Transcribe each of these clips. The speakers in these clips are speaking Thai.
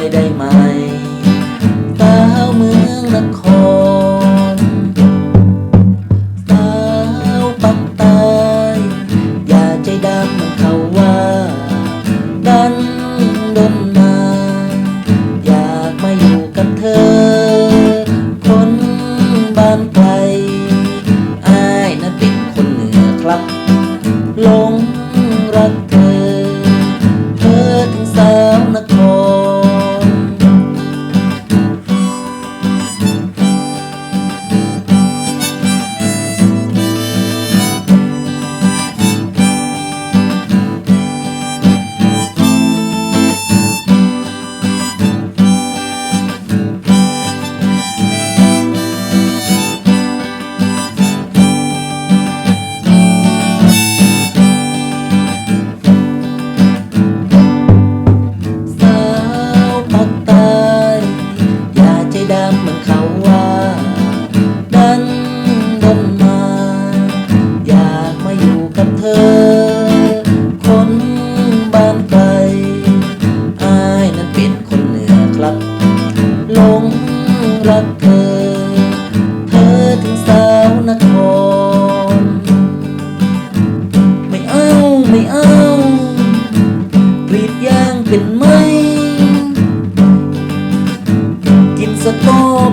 ด้วยได้ไหมสาวเมืองนครสาวปักใต้อย่าใจดำเขาว่า ดันดนมา อยากมาอยู่กับเธอ คนบ้านไกลอายนั้นเป็นคนเหนือครับ ลงรักเธอ เธอถึงสาวนคร ดำมือนเขาว่า ดันดนมา อยากมาอยู่กับเธอ คนบ้านไกลอายนั้นเป็นคนเหนือครับหลงรักเธอ เธอถึงสาวนคร ไม่เอาไม่เอากรีดยางเป็นไหม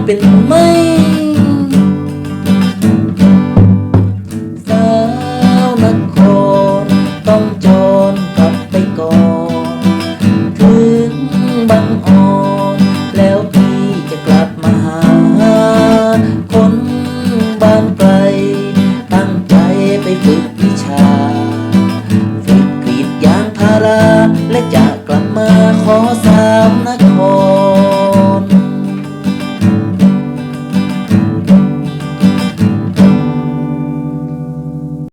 ป็นไหมสาวนครต้องจนกลับไปก่อน ถึงบังอ่อน แล้วพี่จะกลับมาหา คนบ้านไกล ตั้งใจไปฝึกวิชาฝึกกรีดยางพารา และจะกลับมาขอสาวนคร